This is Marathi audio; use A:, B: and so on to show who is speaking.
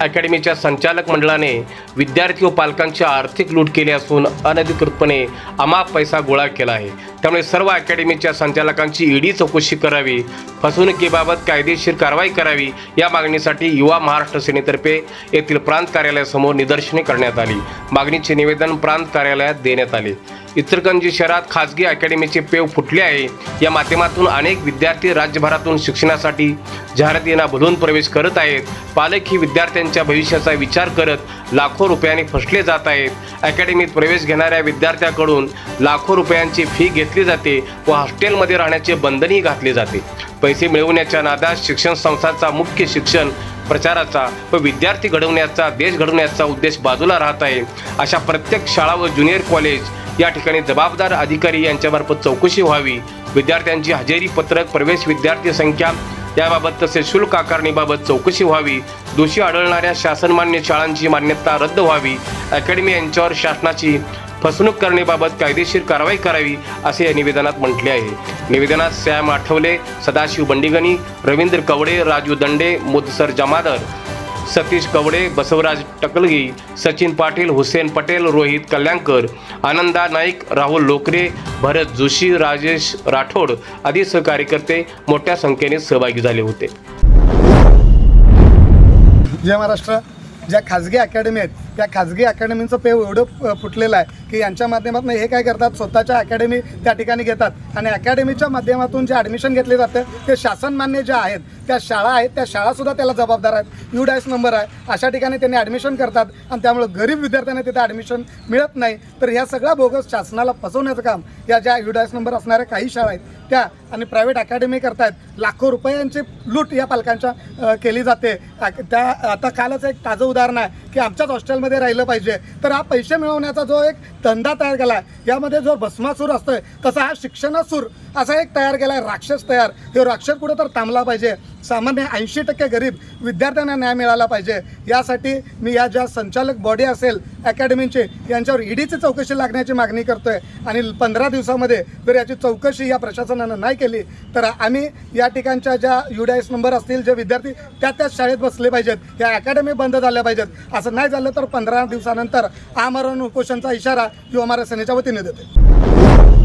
A: अकॅडमीच्या संचालक मंडळाने विद्यार्थी व पालकांची आर्थिक लूट केली असून अनधिकृतपणे अमाप पैसा गोळा केला आहे. त्यामुळे सर्व अकॅडमीच्या संचालकांची ईडी चौकशी करावी फसवणुकीबाबत कायदेशीर कारवाई करावी या मागणीसाठी युवा महाराष्ट्र सेनेतर्फे येथील प्रांत कार्यालयासमोर निदर्शने करण्यात आली. मागणीचे निवेदन प्रांत कार्यालयात देण्यात आले. इचलकरंजी शहरात खाजगी अकॅडमीचे पेव फुटले आहे. या माध्यमातून अनेक विद्यार्थी राज्यभरातून शिक्षणासाठी जाहिरातींना भुलून प्रवेश करत आहेत. पालक ही विद्यार्थ्यांच्या भविष्याचा विचार करत लाखो रुपयांनी फसले जात आहेत. अकॅडमीत प्रवेश घेणाऱ्या विद्यार्थ्याकडून लाखो रुपयांची फी घेतली जाते व हॉस्टेलमध्ये राहण्याचे बंधनही घातले जाते. पैसे मिळवण्याच्या नादात शिक्षण संस्थांचा मुख्य शिक्षण प्रचाराचा व विद्यार्थी घडवण्याचा देश घडवण्याचा उद्देश बाजूला राहत आहे. अशा प्रत्येक शाळा व ज्युनियर कॉलेज या ठिकाणी जबाबदार अधिकारी यांच्यामार्फत चौकशी व्हावी. विद्यार्थ्यांची हजेरी पत्रक प्रवेश विद्यार्थी संख्या याबाबत तसेच शुल्क आकारणीबाबत चौकशी व्हावी. दोषी आढळणाऱ्या शासनमान्य शाळांची मान्यता रद्द व्हावी. अकॅडमी यांच्यावर शासनाची फसवणूक करण्याबाबत कायदेशीर कारवाई करावी असे या निवेदनात म्हटले आहे. निवेदनात सॅम आठवले सदाशिव बंडिगणी रवींद्र कवडे राजू दंडे मुदसर जमादर. सतीश कवडे बसवराज टकलगी सचिन पाटील हुसेन पटेल रोहित कल्याणकर आनंदा नाईक राहुल लोकरे भरत जोशी राजेश राठोड आदी सहकार्यकर्ते मोठ्या संख्येने सहभागी झाले होते.
B: जय महाराष्ट्र. ज्या खाजगी अकॅडमी आहेत त्या खाजगी अकॅडमीचं पेव एवढं फुटलेलं आहे की यांच्या माध्यमातून हे काय करतात? स्वतःच्या अकॅडमी त्या ठिकाणी घेतात. आणि अकॅडमीच्या माध्यमातून जे ॲडमिशन घेतले जाते ते शासनमान्य ज्या आहेत त्या शाळा आहेत त्या शाळासुद्धा त्याला जबाबदार आहेत. यू डायस नंबर आहे. अशा ठिकाणी त्यांनी ॲडमिशन करतात आणि त्यामुळं गरीब विद्यार्थ्यांना तिथे ॲडमिशन मिळत नाही. तर ह्या सगळ्या बोगस शासनाला फसवण्याचं काम या ज्या यू डायस नंबर असणाऱ्या काही शाळा आहेत त्या आणि प्रायव्हेट अकॅडमी करतायत लाखो रुपयांची लूट या पालकांच्या केली जाते. त्या आता कालच एक ताजं उदाहरण आहे की आमच्याच हॉस्टेलमध्ये राहिलं पाहिजे. तर हा पैसे मिळवण्याचा जो एक धंदा तयार केला आहे यामध्ये जो भस्मासूर असतोय तसा हा शिक्षणासूर असा एक तयार केला आहे राक्षस तयार. हे राक्षस कुठं तर थांबला पाहिजे. सामान्य ऐंशी टक्के गरीब विद्यार्थ्यांना न्याय मिळाला पाहिजे. यासाठी मी या ज्या संचालक बॉडी असेल अकॅडमीची यांच्यावर ईडीची चौकशी लागण्याची मागणी करतोय. आणि पंधरा दिवसामध्ये जर याची चौकशी या प्रशासनानं नाही केली तर आम्ही या ठिकाणच्या ज्या युडायस नंबर असतील जे विद्यार्थी त्या त्याच शाळेत बसले पाहिजेत. या अकॅडमी बंद झाल्या पाहिजेत. असं नाही झालं तर पंधरा दिवसानंतर आमरण उपोषणचा इशारा युवा महाराज सेनेच्या वतीने देते